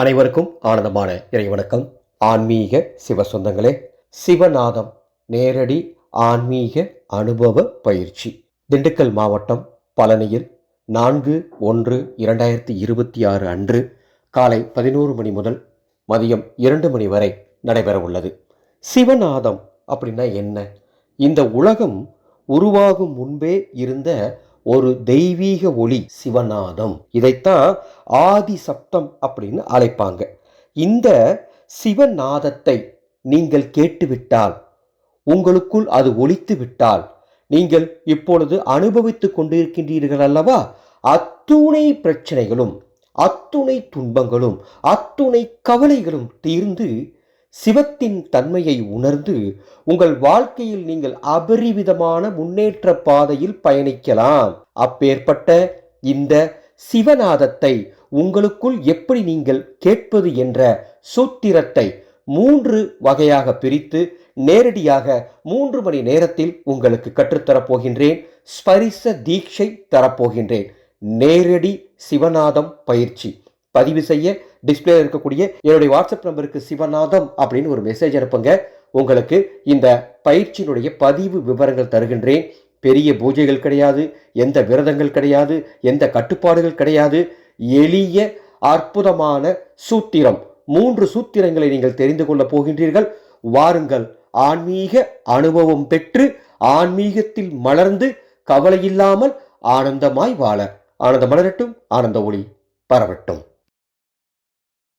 அனைவருக்கும் ஆனந்தமான இறைவணக்கம் ஆன்மீக சிவ சொந்தங்களே சிவநாதம் நேரடி ஆன்மீக அனுபவ பயிற்சி. திண்டுக்கல் மாவட்டம் பழனியில் நான்கு ஒன்று இரண்டாயிரத்தி இருபத்தி ஆறு அன்று காலை பதினோரு மணி முதல் மதியம் இரண்டு மணி வரை நடைபெற உள்ளது. சிவநாதம் அப்படின்னா என்ன? இந்த உலகம் உருவாகும் முன்பே இருந்த ஒரு தெய்வீக ஒளி சிவநாதம். இதைத்தான் ஆதி சப்தம் அப்படின்னு அழைப்பாங்க. இந்த சிவநாதத்தை நீங்கள் கேட்டுவிட்டால் உங்களுக்குள் அது ஒழித்து விட்டால் நீங்கள் இப்பொழுது அனுபவித்துக் கொண்டிருக்கின்றீர்கள் அல்லவா? அத்துணை பிரச்சனைகளும் அத்துணை துன்பங்களும் அத்துணை கவலைகளும் தீர்ந்து சிவத்தின் தன்மையை உணர்ந்து உங்கள் வாழ்க்கையில் நீங்கள் அபரிவிதமான முன்னேற்ற பாதையில் பயணிக்கலாம். அப்பேற்பட்ட இந்த சிவநாதத்தை உங்களுக்குள் எப்படி நீங்கள் கேட்பது என்ற சூத்திரத்தை மூன்று வகையாக பிரித்து நேரடியாக மூன்று மணி நேரத்தில் உங்களுக்கு கற்றுத்தரப் போகின்றேன். ஸ்பரிச தீட்சை தரப்போகின்றேன் நேரடி சிவநாதம் பயிற்சி. பதிவு செய்ய டிஸ்பிளேல இருக்கக்கூடிய என்னுடைய வாட்ஸ்அப் நம்பருக்கு சிவநாதம் அப்படின்னு ஒரு மெசேஜ் அனுப்புங்க. உங்களுக்கு இந்த பயிற்சியினுடைய பதிவு விவரங்கள் தருகின்றேன். பெரிய பூஜைகள் கிடையாது எந்த விரதங்கள் கிடையாது எந்த கட்டுப்பாடுகள் கிடையாது. எளிய அற்புதமான சூத்திரம். மூன்று சூத்திரங்களை நீங்கள் தெரிந்து கொள்ளப் போகின்றீர்கள். வாருங்கள். ஆன்மீக அனுபவம் பெற்று ஆன்மீகத்தில் மலர்ந்து கவலையில்லாமல் ஆனந்தமாய் வாழ. ஆனந்த மலரட்டும் ஆனந்த ஒளி பரவட்டும்.